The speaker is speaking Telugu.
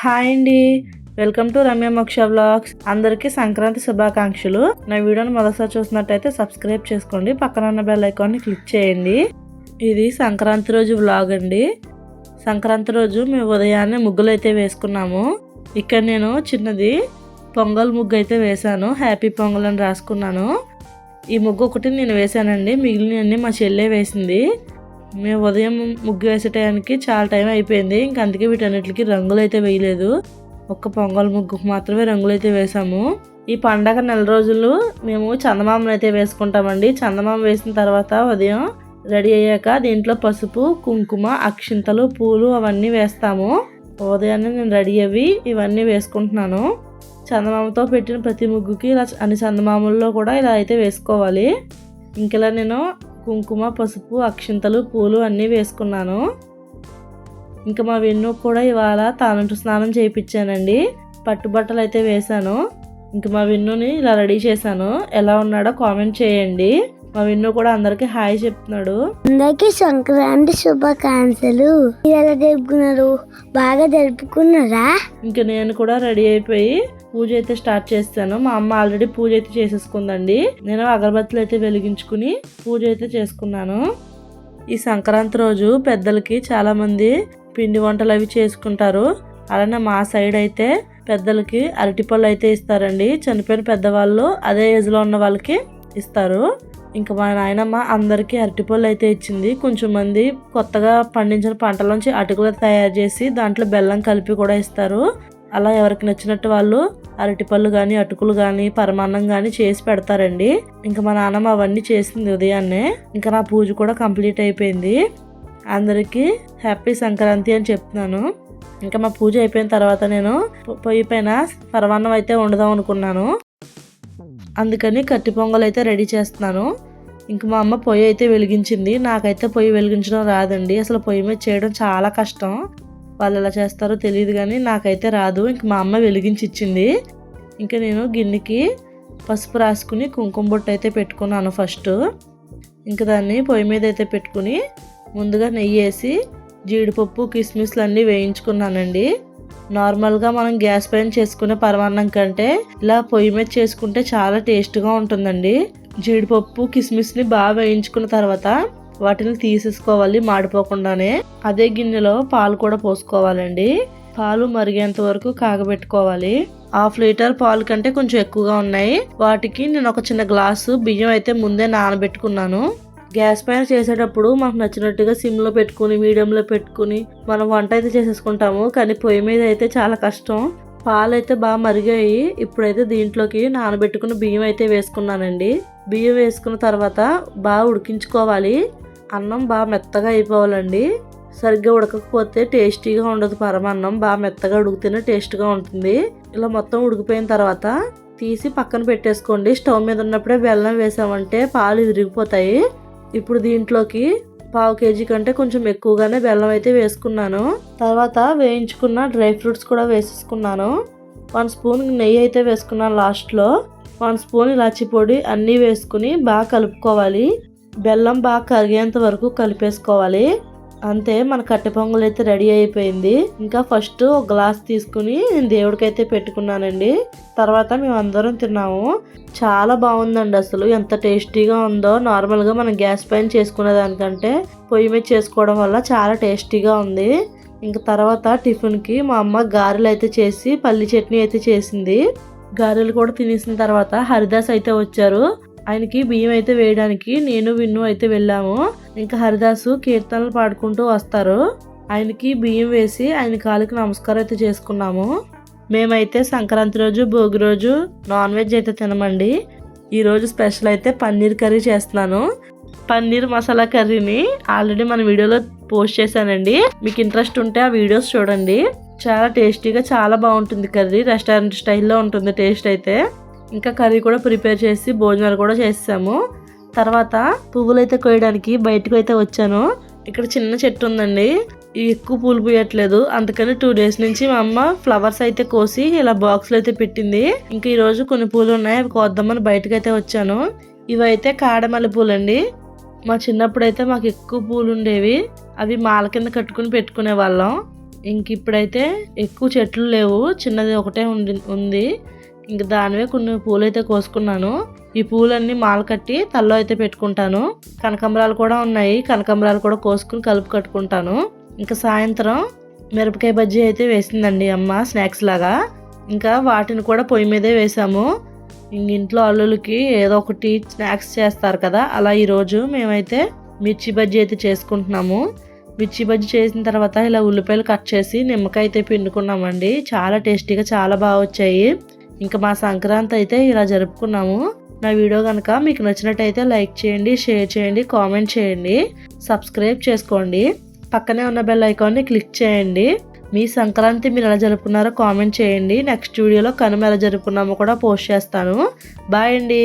హాయ్ అండి. వెల్కమ్ టు రమ్య మోక్ష వ్లాగ్స్. అందరికీ సంక్రాంతి శుభాకాంక్షలు. నా వీడియోని మొదటిసారి చూసినట్టయితే సబ్స్క్రైబ్ చేసుకోండి. పక్కన ఉన్న బెల్ ఐకాన్ని క్లిక్ చేయండి. ఇది సంక్రాంతి రోజు వ్లాగ్ అండి. సంక్రాంతి రోజు మేము ఉదయాన్నే ముగ్గులు అయితే వేసుకున్నాము. ఇక్కడ నేను చిన్నది పొంగల్ ముగ్గు అయితే వేశాను. హ్యాపీ పొంగల్ అని రాసుకున్నాను. ఈ ముగ్గు ఒకటి నేను వేశానండి. మిగిలినవన్నీ మా చెల్లె వేసింది. మేము ఉదయం ముగ్గు వేసే టైంకి చాలా టైం అయిపోయింది. ఇంకా అందుకే వీటన్నిటికి రంగులు అయితే వేయలేదు. ఒక్క పొంగల్ ముగ్గుకు మాత్రమే రంగులు అయితే వేసాము ఈ పండగ నెల రోజులు మేము చందమామను అయితే వేసుకుంటామండి. చందమామ వేసిన తర్వాత ఉదయం రెడీ అయ్యాక దీంట్లో పసుపు కుంకుమ అక్షింతలు పూలు అవన్నీ వేస్తాము. ఉదయాన్నే నేను రెడీ అవి ఇవన్నీ వేసుకుంటున్నాను. చందమామతో పెట్టిన ప్రతి ముగ్గుకి ఇలా అన్ని చందమామల్లో కూడా ఇలా అయితే వేసుకోవాలి. ఇంకెలా నేను కుంకుమ పసుపు అక్షింతలు పూలు అన్నీ వేసుకున్నాను. ఇంకా మా వెన్ను కూడా ఇవాళ తానంటు స్నానం చేయించానండి పట్టుబట్టలు అయితే వేశాను. ఇంకా మా విన్నుని ఇలా రెడీ చేశాను. ఎలా ఉన్నాడో కామెంట్ చేయండి. మా విన్ను కూడా అందరికి హాయ్ చెప్తున్నాడు. అందరికి సంక్రాంతి శుభాకాంక్షలు. ఎలా జరుపుకున్నారు బాగా జరుపుకున్నారా? ఇంకా నేను కూడా రెడీ అయిపోయి పూజ అయితే స్టార్ట్ చేస్తాను. మా అమ్మ ఆల్రెడీ పూజ అయితే చేసేసుకుందండి. నేను అగరబత్తులు అయితే వెలిగించుకుని పూజ అయితే చేసుకున్నాను. ఈ సంక్రాంతి రోజు పెద్దలకి చాలా మంది పిండి వంటలు అవి చేసుకుంటారు. అలానే మా సైడ్ అయితే పెద్దలకి అరటిపళ్ళు అయితే ఇస్తారండి. చనిపోయిన పెద్దవాళ్ళు అదే ఏజ్లో ఉన్న వాళ్ళకి ఇస్తారు. ఇంకా మా నాయనమ్మ అందరికీ అరటిపళ్ళు అయితే ఇచ్చింది. కొంచెం మంది కొత్తగా పండించిన పంటల నుంచి అటుకులు తయారు చేసి దాంట్లో బెల్లం కలిపి కూడా ఇస్తారు. అలా ఎవరికి నచ్చినట్టు వాళ్ళు అరటిపళ్ళు కానీ అటుకులు కానీ పరమాన్నం కానీ చేసి పెడతారండి. ఇంకా మా నాన్నమ్మ అవన్నీ చేసింది ఉదయాన్నే. ఇంకా నా పూజ కూడా కంప్లీట్ అయిపోయింది. అందరికీ హ్యాపీ సంక్రాంతి అని చెప్తున్నాను. ఇంకా మా పూజ అయిపోయిన తర్వాత నేను పొయ్యి పైన పరమాన్నం అయితే వండుదాం అనుకున్నాను. అందుకని కట్టి పొంగల్ అయితే రెడీ చేస్తున్నాను. ఇంక మా అమ్మ పొయ్యి అయితే వెలిగించింది. నాకైతే పొయ్యి వెలిగించడం రాదండి. అసలు పొయ్యి మీద చేయడం చాలా కష్టం. వాళ్ళు ఎలా చేస్తారో తెలియదు కానీ నాకైతే రాదు. ఇంక మా అమ్మ వెలిగించి ఇచ్చింది. ఇంకా నేను గిన్నెకి పసుపు రాసుకుని కుంకుమ బొట్టు అయితే పెట్టుకున్నాను ఫస్ట్. ఇంకా దాన్ని పొయ్యి మీద అయితే పెట్టుకుని ముందుగా నెయ్యి వేసి జీడిపప్పు కిస్మిస్లు అన్నీ వేయించుకున్నానండి. నార్మల్గా మనం గ్యాస్ పైన చేసుకునే పరమాన్నం కంటే ఇలా పొయ్యి మీద చేసుకుంటే చాలా టేస్ట్గా ఉంటుందండి. జీడిపప్పు కిస్మిస్ని బాగా వేయించుకున్న తర్వాత వాటిని తీసేసుకోవాలి మాడిపోకుండానే. అదే గిన్నెలో పాలు కూడా పోసుకోవాలండి. పాలు మరిగేంత వరకు కాగబెట్టుకోవాలి. హాఫ్ లీటర్ పాలు కంటే కొంచెం ఎక్కువగా ఉన్నాయి. వాటికి నేను ఒక చిన్న గ్లాసు బియ్యం అయితే ముందే నానబెట్టుకున్నాను. గ్యాస్ పైన చేసేటప్పుడు మనకు నచ్చినట్టుగా సిమ్లో పెట్టుకుని మీడియంలో పెట్టుకుని మనం వంట అయితే చేసేసుకుంటాము. కానీ పొయ్యి మీద అయితే చాలా కష్టం. పాలు అయితే బాగా మరిగాయి. ఇప్పుడైతే దీంట్లోకి నానబెట్టుకున్న బియ్యం అయితే వేసుకున్నానండి. బియ్యం వేసుకున్న తర్వాత బాగా ఉడికించుకోవాలి. అన్నం బాగా మెత్తగా అయిపోవాలండి. సరిగ్గా ఉడకకపోతే టేస్టీగా ఉండదు. పరమాన్నం బాగా మెత్తగా ఉడికితేనే టేస్ట్గా ఉంటుంది. ఇలా మొత్తం ఉడికిపోయిన తర్వాత తీసి పక్కన పెట్టేసుకోండి. స్టవ్ మీద ఉన్నప్పుడే బెల్లం వేసామంటే పాలు విరిగిపోతాయి ఇప్పుడు దీంట్లోకి పావు కేజీ కంటే కొంచెం ఎక్కువగానే బెల్లం అయితే వేసుకున్నాను. తర్వాత వేయించుకున్న డ్రై ఫ్రూట్స్ కూడా వేసేసుకున్నాను. వన్ స్పూన్ నెయ్యి అయితే వేసుకున్నాను లాస్ట్లో. వన్ స్పూన్ ఇలాచి పొడి అన్నీ వేసుకుని బాగా కలుపుకోవాలి. బెల్లం బాగా కరిగేంత వరకు కలిపేసుకోవాలి. అంతే మన కట్టె పొంగల్ అయితే రెడీ అయిపోయింది. ఇంకా ఫస్ట్ ఒక గ్లాస్ తీసుకుని నేను దేవుడికైతే పెట్టుకున్నానండి. తర్వాత మేము అందరం తిన్నాము. చాలా బాగుందండి అసలు. ఎంత టేస్టీగా ఉందో. నార్మల్గా మనం గ్యాస్ పైన చేసుకునే దానికంటే పొయ్యి మీద చేసుకోవడం వల్ల చాలా టేస్టీగా ఉంది. ఇంకా తర్వాత టిఫిన్కి మా అమ్మ గారెలు అయితే చేసి పల్లి చట్నీ అయితే చేసింది. గారెలు కూడా తినేసిన తర్వాత హరిదాస్ అయితే వచ్చారు. ఆయనకి బియ్యం అయితే వేయడానికి నేను విన్ను అయితే వెళ్ళాము. ఇంకా హరిదాసు కీర్తనలు పాడుకుంటూ వస్తారు. ఆయనకి బియ్యం వేసి ఆయన కాలికి నమస్కారం అయితే చేసుకున్నాము. మేమైతే సంక్రాంతి రోజు భోగి రోజు నాన్ వెజ్ అయితే తినమండి. ఈరోజు స్పెషల్ అయితే పన్నీర్ కర్రీ చేస్తున్నాను. పన్నీర్ మసాలా కర్రీని ఆల్రెడీ మన వీడియోలో పోస్ట్ చేశానండి. మీకు ఇంట్రెస్ట్ ఉంటే ఆ వీడియోస్ చూడండి. చాలా టేస్టీగా చాలా బాగుంటుంది కర్రీ. రెస్టారెంట్ స్టైల్లో ఉంటుంది టేస్ట్ అయితే. ఇంకా కర్రీ కూడా ప్రిపేర్ చేసి భోజనాలు కూడా చేసాము తర్వాత పువ్వులు అయితే కోయడానికి బయటకు అయితే వచ్చాను. ఇక్కడ చిన్న చెట్టు ఉందండి. ఎక్కువ పూలు పూయట్లేదు. అందుకని టూ డేస్ నుంచి మా అమ్మ ఫ్లవర్స్ అయితే కోసి ఇలా బాక్స్లో అయితే పెట్టింది. ఇంకా ఈరోజు కొన్ని పూలు ఉన్నాయి. అవి కోద్దామని బయటకు అయితే వచ్చాను. ఇవైతే కాడమల్లి పూలండి. మా చిన్నప్పుడు అయితే మాకు ఎక్కువ పూలు ఉండేవి. అవి మాల కింద కట్టుకుని పెట్టుకునే వాళ్ళం. ఇంక ఇప్పుడైతే ఎక్కువ చెట్లు లేవు. చిన్నది ఒకటే ఉండి ఉంది. ఇంక దానివే కొన్ని పూలు అయితే కోసుకున్నాను. ఈ పూలన్నీ మాల కట్టి తల్లో అయితే పెట్టుకుంటాను. కనకంబరాలు కూడా ఉన్నాయి. కనకంబరాలు కూడా కోసుకుని కలుపు కట్టుకుంటాను. ఇంకా సాయంత్రం మిరపకాయ బజ్జీ అయితే వేసిందండి అమ్మ స్నాక్స్ లాగా. ఇంకా వాటిని కూడా పొయ్యి మీదే వేసాము. ఇంక ఇంట్లో అల్లులకి ఏదో ఒకటి స్నాక్స్ చేస్తారు కదా అలా ఈరోజు మేమైతే మిర్చి బజ్జీ అయితే చేసుకుంటున్నాము. మిర్చి బజ్జీ చేసిన తర్వాత ఇలా ఉల్లిపాయలు కట్ చేసి నిమ్మకాయ అయితే పిండుకున్నామండి. చాలా టేస్టీగా చాలా బాగా వచ్చాయి. ఇంకా మా సంక్రాంతి అయితే ఇలా జరుపుకున్నాము. నా వీడియో కనుక మీకు నచ్చినట్టయితే లైక్ చేయండి షేర్ చేయండి కామెంట్ చేయండి సబ్స్క్రైబ్ చేసుకోండి. పక్కనే ఉన్న బెల్ ఐకాన్ని క్లిక్ చేయండి. మీ సంక్రాంతి మీరు ఎలా జరుపుకున్నారో కామెంట్ చేయండి. నెక్స్ట్ వీడియోలో కనుమ ఎలా జరుపుకున్నామో కూడా పోస్ట్ చేస్తాను. బాయ్ అండి.